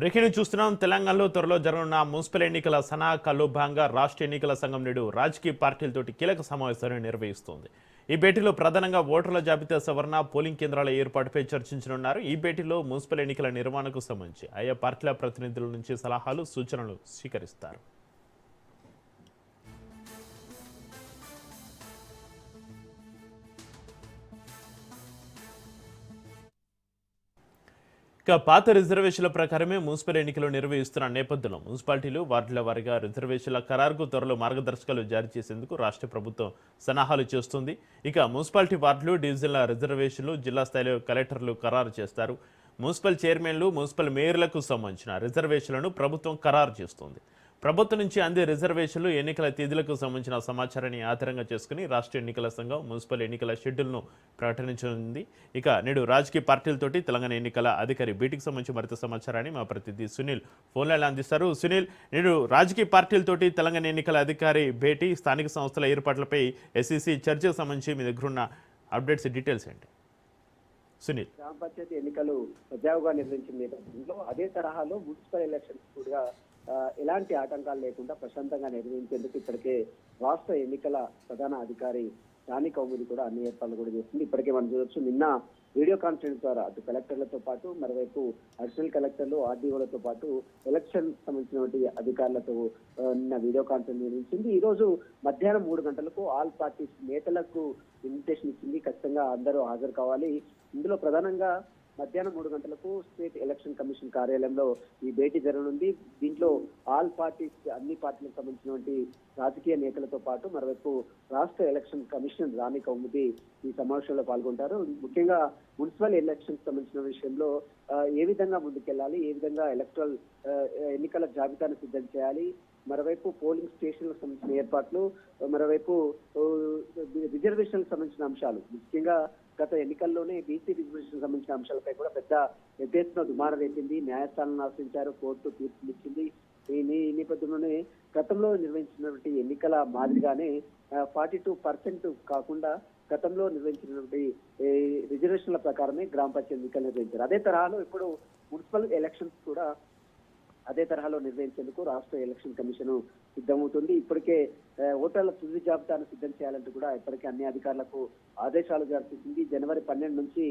Breaking చూస్తున్నాం. తెలంగాణలో త్వరలో జరగనున్న మున్సిపల్ ఎన్నికల సన్నాహకాల్లో భాగంగా రాష్ట్ర ఎన్నికల సంఘం నేడు రాజకీయ పార్టీలతోటి కీలక సమావేశాన్ని నిర్వహిస్తోంది. ఈ భేటీలో ప్రధానంగా ఓటర్ల జాబితా సవరణ పోలింగ్ కేంద్రాల ఏర్పాటుపై చర్చించనున్నారు. ఈ భేటీలో మున్సిపల్ ఎన్నికల నిర్వహణకు సంబంధించి ఆయా పార్టీల ప్రతినిధుల నుంచి సలహాలు సూచనలు స్వీకరిస్తారు. ఇక పాత రిజర్వేషన్ల ప్రకారమే మున్సిపల్ ఎన్నికలు నిర్వహిస్తున్న నేపథ్యంలో మున్సిపాలిటీలు వార్డుల వారీగా రిజర్వేషన్ల ఖరారుకు త్వరలో మార్గదర్శకాలు జారీ చేసేందుకు రాష్ట్ర ప్రభుత్వం సన్నాహాలు చేస్తుంది. ఇక మున్సిపాలిటీ వార్డులు డివిజన్ల రిజర్వేషన్లు జిల్లా స్థాయిలో కలెక్టర్లు ఖరారు చేస్తారు. మున్సిపల్ చైర్మన్లు మున్సిపల్ మేయర్లకు సంబంధించిన రిజర్వేషన్లను ప్రభుత్వం ఖరారు చేస్తుంది. ప్రభుత్వం నుంచి అందే రిజర్వేషన్లు ఎన్నికల తేదీలకు సంబంధించిన సమాచారాన్ని ఆధారంగా చేసుకుని రాష్ట్ర ఎన్నికల సంఘం మున్సిపల్ ఎన్నికల షెడ్యూల్ను ప్రకటించనుంది. ఇక నేడు రాజకీయ పార్టీలతోటి తెలంగాణ ఎన్నికల అధికారి భేటీకి సంబంధించి మరింత సమాచారాన్ని మా ప్రతినిధి సునీల్ ఫోన్లైన్ అందిస్తారు. సునీల్ నేడు రాజకీయ పార్టీలతోటి తెలంగాణ ఎన్నికల అధికారి భేటీ స్థానిక సంస్థల ఏర్పాట్లపై ఎస్ఈసి చర్చకు సంబంధించి మీ దగ్గర ఉన్న అప్డేట్స్ డీటెయిల్స్ ఏంటి? సునీల్. గ్రామ పంచాయతీ ఎన్నికలు సజావుగా నిర్వహించిన నేపథ్యంలో అదే తరహాలో మున్సిపల్ ఎలక్షన్స్ కూడా ఎలాంటి ఆటంకాలు లేకుండా ప్రశాంతంగా నిర్వహించేందుకు ఇప్పటికే రాష్ట్ర ఎన్నికల ప్రధాన అధికారి రాణి కౌముది కూడా అన్ని ఏర్పాట్లు కూడా చేస్తుంది. ఇప్పటికే మనం చూడొచ్చు నిన్న వీడియో కాన్ఫరెన్స్ ద్వారా అటు కలెక్టర్లతో పాటు మరోవైపు అడిషనల్ కలెక్టర్లు ఆర్డీఓలతో పాటు ఎలక్షన్ సంబంధించినటువంటి అధికారులతో నిన్న వీడియో కాన్ఫరెన్స్ నిర్వహించింది. ఈ రోజు మధ్యాహ్నం మూడు గంటలకు ఆల్ పార్టీస్ నేతలకు ఇన్విటేషన్ ఇచ్చింది. ఖచ్చితంగా అందరూ హాజరు కావాలి. ఇందులో ప్రధానంగా మధ్యాహ్నం మూడు గంటలకు స్టేట్ ఎలక్షన్ కమిషన్ కార్యాలయంలో ఈ భేటీ జరగనుంది. దీంట్లో ఆల్ పార్టీస్ అన్ని పార్టీలకు సంబంధించినటువంటి రాజకీయ నేతలతో పాటు మరోవైపు రాష్ట్ర ఎలక్షన్ కమిషన్ రాణి కౌముది ఈ సమావేశంలో పాల్గొంటారు. ముఖ్యంగా మున్సిపల్ ఎలక్షన్ సంబంధించిన విషయంలో ఏ విధంగా ముందుకెళ్ళాలి ఏ విధంగా ఎలక్ట్రల్ ఎన్నికల జాబితాను సిద్ధం చేయాలి? మరోవైపు పోలింగ్ స్టేషన్లకు సంబంధించిన ఏర్పాట్లు మరోవైపు రిజర్వేషన్లకు సంబంధించిన అంశాలు. ముఖ్యంగా గత ఎన్నికల్లోనే బీసీ రిజర్వేషన్ సంబంధించిన అంశాలపై కూడా పెద్ద పెద్ద ఎత్తున దుమారం రేపింది. న్యాయస్థానాలను ఆశ్రయించారు కోర్టు తీర్పునిచ్చింది. ఈ నేపథ్యంలోనే గతంలో నిర్వహించినటువంటి ఎన్నికల మాదిరిగానే ఫార్టీ టూ పర్సెంట్ కాకుండా గతంలో నిర్వహించినటువంటి రిజర్వేషన్ల ప్రకారమే గ్రామ పంచాయతీ ఎన్నికలు నిర్వహించారు. అదే తరహాలో ఇప్పుడు మున్సిపల్ ఎలక్షన్స్ కూడా అదే తరహాలో నిర్వహించేందుకు రాష్ట్ర ఎలక్షన్ కమిషన్ సిద్ధమవుతుంది. ఇప్పటికే ఓటర్ల తుది జాబితాను సిద్ధం చేయాలంటూ కూడా ఇప్పటికే అన్ని అధికారులకు ఆదేశాలు జారీ చేసింది. జనవరి పన్నెండు నుంచి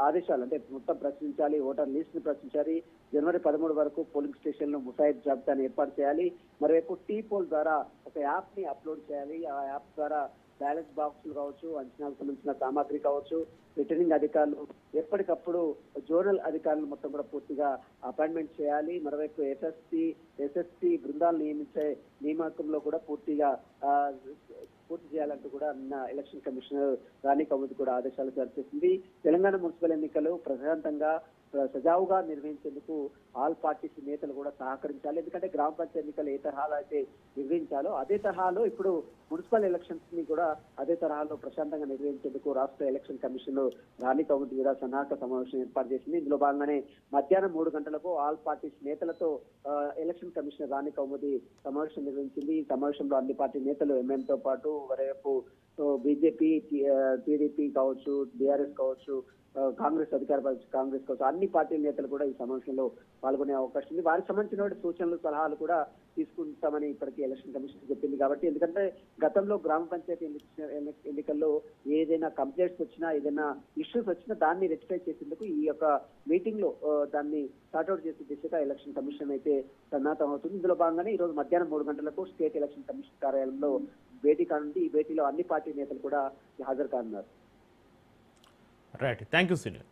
ఆదేశాలు అంటే మొత్తం ప్రశ్నించాలి ఓటర్ లిస్ట్ని ప్రశ్నించాలి జనవరి పదమూడు వరకు పోలింగ్ స్టేషన్లో ముసాయిద్ జాబితాను ఏర్పాటు చేయాలి మరోవైపు టీ పోల్ ద్వారా ఒక యాప్ని అప్లోడ్ చేయాలి ఆ యాప్ ద్వారా బ్యాలెన్స్ బాక్సులు కావచ్చు అంచనాలకు సంబంధించిన సామాగ్రి కావచ్చు రిటర్నింగ్ అధికారులు ఎప్పటికప్పుడు జోనల్ అధికారులు మొత్తం కూడా పూర్తిగా అపాయింట్మెంట్ చేయాలి మరోవైపు ఎస్ఎస్సి ఎస్ఎస్పి బృందాలు నియమించే నియామకంలో కూడా పూర్తిగా పూర్తి చేయాలంటూ కూడా నిన్న ఎలక్షన్ కమిషనర్ రాణి కౌముది కూడా ఆదేశాలు జారీ చేసింది. తెలంగాణ మున్సిపల్ ఎన్నికలు ప్రశాంతంగా సజావుగా నిర్వహించేందుకు ఆల్ పార్టీస్ నేతలు కూడా సహకరించాలి. ఎందుకంటే గ్రామ పంచాయతీ ఎన్నికలు ఏ తరహాలో అయితే నిర్వహించాలో అదే తరహాలో ఇప్పుడు మున్సిపల్ ఎలక్షన్స్ని కూడా అదే తరహాలో ప్రశాంతంగా నిర్వహించేందుకు రాష్ట్ర ఎలక్షన్ కమిషన్ రాణి కౌముది కూడా సన్నాహక సమావేశం ఏర్పాటు చేసింది. ఇందులో భాగంగానే మధ్యాహ్నం మూడు గంటలకు ఆల్ పార్టీస్ నేతలతో ఎలక్షన్ కమిషనర్ రాణి కౌముది సమావేశం నిర్వహించింది. ఈ సమావేశంలో అన్ని పార్టీ నేతలు ఎంఎంతో పాటు రేపు బీజేపీ టీడీపీ కావచ్చు బీఆర్ఎస్ కావచ్చు కాంగ్రెస్ అధికార పక్ష కాంగ్రెస్ కావచ్చు అన్ని అన్ని పార్టీ నేతలు కూడా ఈ సమావేశంలో పాల్గొనే అవకాశం ఉంది. వారికి సంబంధించిన సూచనలు సలహాలు కూడా తీసుకుంటామని ఇప్పటికీ ఎలక్షన్ కమిషన్ చెప్పింది కాబట్టి ఎందుకంటే గతంలో గ్రామ పంచాయతీ ఎన్నికల్లో ఏదైనా కంప్లైంట్స్ వచ్చినా ఏదైనా ఇష్యూస్ వచ్చినా దాన్ని రెక్టిఫై చేసేందుకు ఈ యొక్క మీటింగ్లో దాన్ని సార్ట్అవుట్ చేసే దిశగా ఎలక్షన్ కమిషన్ అయితే సన్నాహం అవుతుంది. ఇందులో భాగంగానే ఈ రోజు మధ్యాహ్నం మూడు గంటలకు స్టేట్ ఎలక్షన్ కమిషన్ కార్యాలయంలో భేటీ కానుంది. ఈ భేటీలో అన్ని పార్టీ నేతలు కూడా హాజరు కానున్నారు. Right thank you senior